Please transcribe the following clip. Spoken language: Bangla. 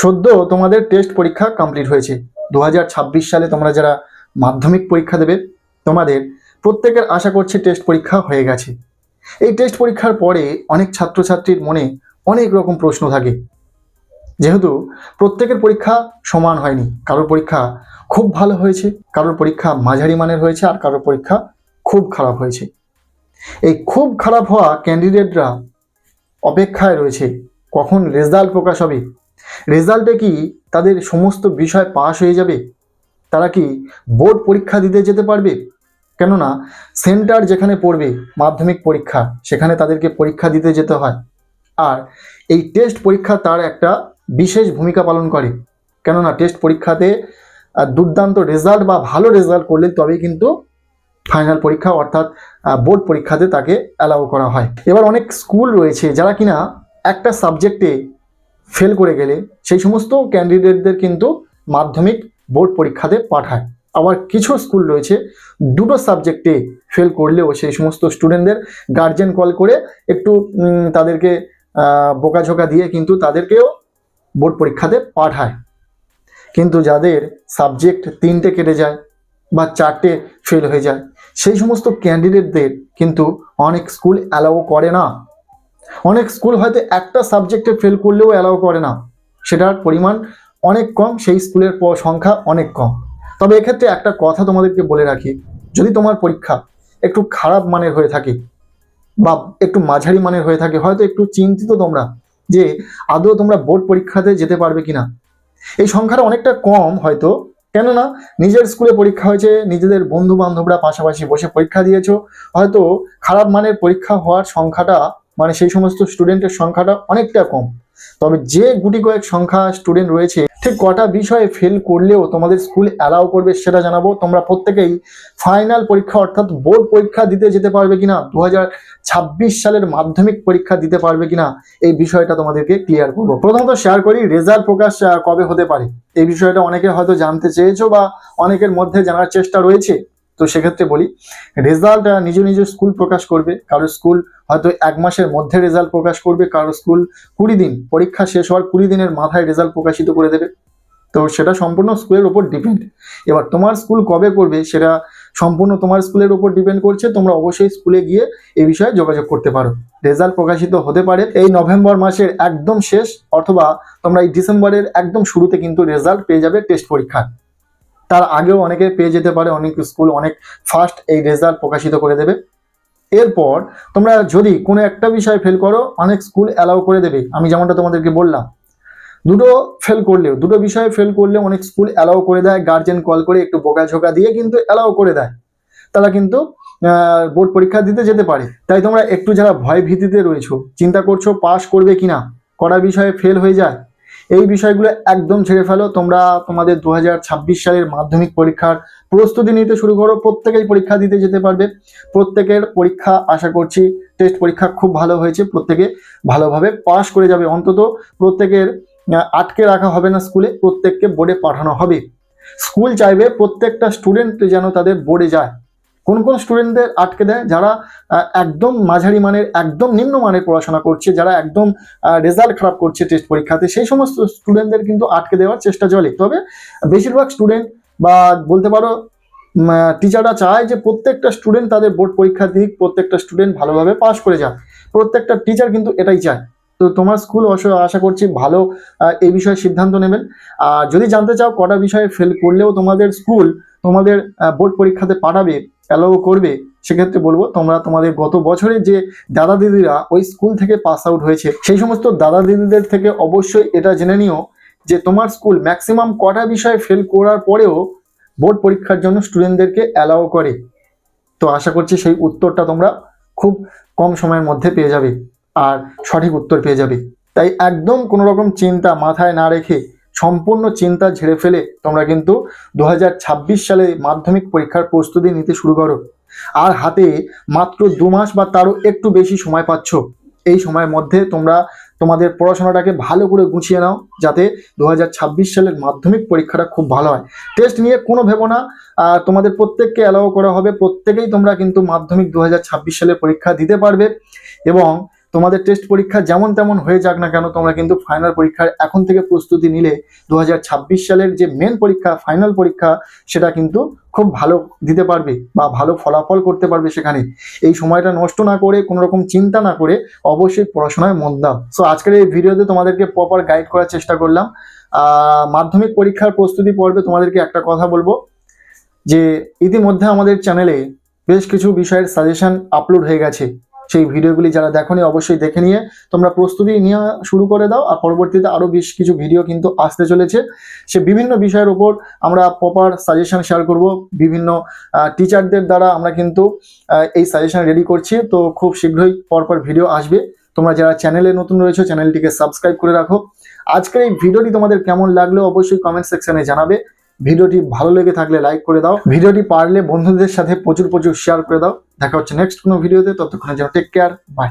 সদ্য তোমাদের টেস্ট পরীক্ষা কমপ্লিট হয়েছে। দু হাজার ছাব্বিশ সালে তোমরা যারা মাধ্যমিক পরীক্ষা দেবে, তোমাদের প্রত্যেকের আশা করছে টেস্ট পরীক্ষা হয়ে গেছে। এই টেস্ট পরীক্ষার পরে অনেক ছাত্রছাত্রীর মনে অনেক রকম প্রশ্ন থাকে। যেহেতু প্রত্যেকের পরীক্ষা সমান হয়নি। কারোর পরীক্ষা খুব ভালো হয়েছে, কারোর পরীক্ষা মাঝারি মানের হয়েছে, আর কারোর পরীক্ষা খুব খারাপ হয়েছে। এই খুব খারাপ হওয়া ক্যান্ডিডেটরা অপেক্ষায় রয়েছে, কখন রেজাল্ট প্রকাশ হবে রেজাল্টে কি তাদের সমস্ত বিষয় পাস হয়ে যাবে? তারা কি বোর্ড পরীক্ষা দিতে যেতে পারবে? কেননা সেন্টার যেখানে পড়বে, মাধ্যমিক পরীক্ষা, সেখানে তাদেরকে পরীক্ষা দিতে যেতে হয়। আর এই টেস্ট পরীক্ষা তার একটা বিশেষ ভূমিকা পালন করে। কেননা টেস্ট পরীক্ষাতে দুর্দান্ত রেজাল্ট বা ভালো রেজাল্ট করলে তবেই কিন্তু ফাইনাল পরীক্ষা অর্থাৎ বোর্ড পরীক্ষাতে তাকে অ্যালাউ করা হয়। এবার অনেক স্কুল রয়েছে যারা কিনা একটা সাবজেক্টে ফেল করে গেলে সেই সমস্ত ক্যান্ডিডেটদের কিন্তু মাধ্যমিক বোর্ড পরীক্ষাতে পাঠায়। আবার কিছু স্কুল রয়েছে, দুটো সাবজেক্টে ফেল করলেও সেই সমস্ত স্টুডেন্টদের গার্জেন কল করে একটু তাদেরকে বোকাঝোকা দিয়ে কিন্তু তাদেরকেও বোর্ড পরীক্ষাতে পাঠায়। কিন্তু যাদের সাবজেক্ট তিনটে কেটে যায় বা চারটে ফেল হয়ে যায়, সেই সমস্ত ক্যান্ডিডেটদের কিন্তু অনেক স্কুল অ্যালাউ করে না। অনেক স্কুল হয়তো একটা সাবজেক্টে ফেল করলেও অ্যালাউ করে না। সেটার পরিমাণ অনেক কম, সেই স্কুলের সংখ্যা অনেক কম। তবে এক্ষেত্রে একটা কথা তোমাদেরকে বলে রাখি, যদি তোমার পরীক্ষা একটু খারাপ মানের হয়ে থাকে বা একটু মাঝারি মানের হয়ে থাকে, হয়তো একটু চিন্তিত তোমরা যে আদৌ তোমরা বোর্ড পরীক্ষাতে যেতে পারবে কিনা। এই সংখ্যাটা অনেকটা কম হয়তো, কেননা নিজের স্কুলে পরীক্ষা হয়েছে, নিজেদের বন্ধু বান্ধবরা পাশাপাশি বসে পরীক্ষা দিয়েছ, হয়তো খারাপ মানের পরীক্ষা হওয়ার সংখ্যাটা মানে সেই সমস্ত স্টুডেন্টের সংখ্যাটা অনেকটা কম। তবে যে গুটি কয়েক সংখ্যা স্টুডেন্ট রয়েছে, ঠিক কটা বিষয়ে ফেল করলেও তোমাদের স্কুল অ্যালাউ করবে সেটা জানাব। তোমরা প্রত্যেকেই ফাইনাল পরীক্ষা অর্থাৎ বোর্ড পরীক্ষা দিতে যেতে পারবে কিনা দু সালের মাধ্যমিক পরীক্ষা দিতে পারবে কিনা, এই বিষয়টা তোমাদেরকে ক্লিয়ার করব। প্রথমত শেয়ার করি রেজাল্ট প্রকাশ কবে হতে পারে? এই বিষয়টা অনেকে হয়তো জানতে চেয়েছো বা অনেকের মধ্যে জানার চেষ্টা রয়েছে। তো সেক্ষেত্রে বলি রেজাল্ট নিজ নিজ স্কুল প্রকাশ করবে। কারও স্কুল হয়তো এক মাসের মধ্যে রেজাল্ট প্রকাশ করবে, কারও স্কুল কুড়ি দিন, পরীক্ষা শেষ হওয়ার কুড়ি দিনের মাথায় রেজাল্ট প্রকাশিত করে দেবে। তো সেটা সম্পূর্ণ স্কুলের উপর ডিপেন্ড এবার তোমার স্কুল কবে করবে, সেটা সম্পূর্ণ তোমার স্কুলের উপর ডিপেন্ড করছে, তোমরা অবশ্যই স্কুলে গিয়ে এই বিষয়ে যোগাযোগ করতে পারো। রেজাল্ট প্রকাশিত হতে পারে, এই নভেম্বর মাসের একদম শেষ, অথবা তোমরা এই ডিসেম্বরের একদম শুরুতে কিন্তু রেজাল্ট পেয়ে যাবে টেস্ট পরীক্ষার তার আগেও অনেকে পেয়ে যেতে পারে, অনেক স্কুল অনেক ফার্স্ট এই রেজাল্ট প্রকাশিত করে দেবে। এরপর তোমরা যদি কোনো একটা বিষয় ফেল করো, অনেক স্কুল অ্যালাউ করে দেবে। আমি যেমনটা তোমাদেরকে বললাম, দুটো ফেল করলেও, দুটো বিষয়ে ফেল করলে অনেক স্কুল অ্যালাউ করে দেয় গার্জেন কল করে একটু বোকাঝোকা দিয়ে কিন্তু অ্যালাউ করে দেয়। তারা কিন্তু বোর্ড পরীক্ষা দিতে যেতে পারে। তাই তোমরা একটু যারা ভয় ভীতিতে রয়েছো, চিন্তা করছ পাশ করবে কিনা কড়া বিষয়ে ফেল হয়ে যায় এই বিষয়গুলো একদম ছেড়ে ফেলো। তোমরা তোমাদের দু হাজার ছাব্বিশ সালের মাধ্যমিক পরীক্ষার প্রস্তুতি নিতে শুরু করো। প্রত্যেকেই পরীক্ষা দিতে যেতে পারবে। প্রত্যেকের পরীক্ষা, আশা করছি টেস্ট পরীক্ষা খুব ভালো হয়েছে। প্রত্যেকে ভালোভাবে পাশ করে যাবে। অন্তত প্রত্যেকের আটকে রাখা হবে না স্কুলে প্রত্যেককে বোর্ডে পাঠানো হবে। স্কুল চাইবে প্রত্যেকটা স্টুডেন্ট যেন তাদের বোর্ডে যায়। কোন কোন স্টুডেন্টদের আটকে দেয়? যারা একদম মাঝারি মানের, একদম নিম্ন মানের পড়াশোনা করছে, যারা একদম রেজাল্ট খারাপ করছে টেস্ট পরীক্ষাতে, সেই সমস্ত স্টুডেন্টদের কিন্তু আটকে দেওয়ার চেষ্টা চলে। তবে বেশিরভাগ স্টুডেন্ট বা বলতে পারো টিচাররা চায় যে প্রত্যেকটা স্টুডেন্ট তাদের বোর্ড পরীক্ষা দিক, প্রত্যেকটা স্টুডেন্ট ভালোভাবে পাশ করে যাক। প্রত্যেকটা টিচার কিন্তু এটাই চায়। তো তোমার স্কুল আশা করছি ভালো এই বিষয়ে সিদ্ধান্ত নেবেন। আর যদি জানতে চাও কটা বিষয়ে ফেল করলেও তোমাদের স্কুল তোমাদের বোর্ড পরীক্ষাতে পাঠাবে অ্যালাউ করবে, সেক্ষেত্রে বলব তোমরা তোমাদের গত বছরে যে দাদা দিদিরা ওই স্কুল থেকে পাস আউট হয়েছে, সেই সমস্ত দাদা দিদিদের থেকে অবশ্যই এটা জেনে নিও যে তোমার স্কুল ম্যাক্সিমাম কটা বিষয়ে ফেল করার পরেও বোর্ড পরীক্ষার জন্য স্টুডেন্টদেরকে অ্যালাউ করে। তো আশা করছি সেই উত্তরটা তোমরা খুব কম সময়ের মধ্যে পেয়ে যাবে, আর সঠিক উত্তর পেয়ে যাবে। তাই একদম কোনো রকম চিন্তা মাথায় না রেখে সম্পূর্ণ চিন্তা ঝেড়ে ফেলে তোমরা কিন্তু দু হাজার ছাব্বিশ সালে মাধ্যমিক পরীক্ষার প্রস্তুতি নিতে শুরু করো। আর হাতে মাত্র দু মাস বা তারও একটু বেশি সময় পাচ্ছ। এই সময়ের মধ্যে তোমরা তোমাদের পড়াশোনাটাকে ভালো করে গুছিয়ে নাও যাতে দু হাজার ছাব্বিশ সালের মাধ্যমিক পরীক্ষাটা খুব ভালো হয়। টেস্ট নিয়ে কোনো ভেবো না। তোমাদের প্রত্যেককে অ্যালাউ করা হবে। প্রত্যেকেই তোমরা কিন্তু মাধ্যমিক দু হাজার ছাব্বিশ সালের পরীক্ষা দিতে পারবে এবং তোমাদের টেস্ট পরীক্ষা যেমন তেমন হয়ে যাক না কেন, তোমরা কিন্তু ফাইনাল পরীক্ষার এখন থেকে প্রস্তুতি নিলে দু হাজার ছাব্বিশ সালের যে মেন পরীক্ষা ফাইনাল পরীক্ষা, সেটা কিন্তু খুব ভালো দিতে পারবে বা ভালো ফলাফল করতে পারবে সেখানে। এই সময়টা নষ্ট না করে কোনো রকম চিন্তা না করে অবশ্যই পড়াশোনায় মন দাও। সো আজকের এই ভিডিওতে তোমাদেরকে প্রপার গাইড করার চেষ্টা করলাম। মাধ্যমিক পরীক্ষার প্রস্তুতি পর্বে তোমাদেরকে একটা কথা বলব, যে ইতিমধ্যে আমাদের চ্যানেলে বেশ কিছু বিষয়ের সাজেশন আপলোড হয়ে গেছে। সেই ভিডিওগুলি যারা দেখোনি অবশ্যই দেখে নিয়ে তোমরা প্রস্তুতি নেওয়া শুরু করে দাও আর পরবর্তীতে আরও বেশ কিছু ভিডিও কিন্তু আসতে চলেছে। সে বিভিন্ন বিষয়ের উপর আমরা প্রপার সাজেশন শেয়ার করব। বিভিন্ন টিচারদের দ্বারা আমরা কিন্তু এই সাজেশন রেডি করছি। তো খুব শীঘ্রই পরপর ভিডিও আসবে। তোমরা যারা চ্যানেলে নতুন রয়েছে চ্যানেলটিকে সাবস্ক্রাইব করে রাখো। আজকের এই ভিডিওটি তোমাদের কেমন লাগল অবশ্যই কমেন্ট সেকশনে জানাবে। ভিডিওটি ভালো লেগে থাকলে লাইক করে দাও। ভিডিওটি পারলে বন্ধুদের সাথে প্রচুর প্রচুর শেয়ার করে দাও। দেখা হচ্ছে নেক্সট কোনো ভিডিওতে ততক্ষণে যেন টেক কেয়ার বাই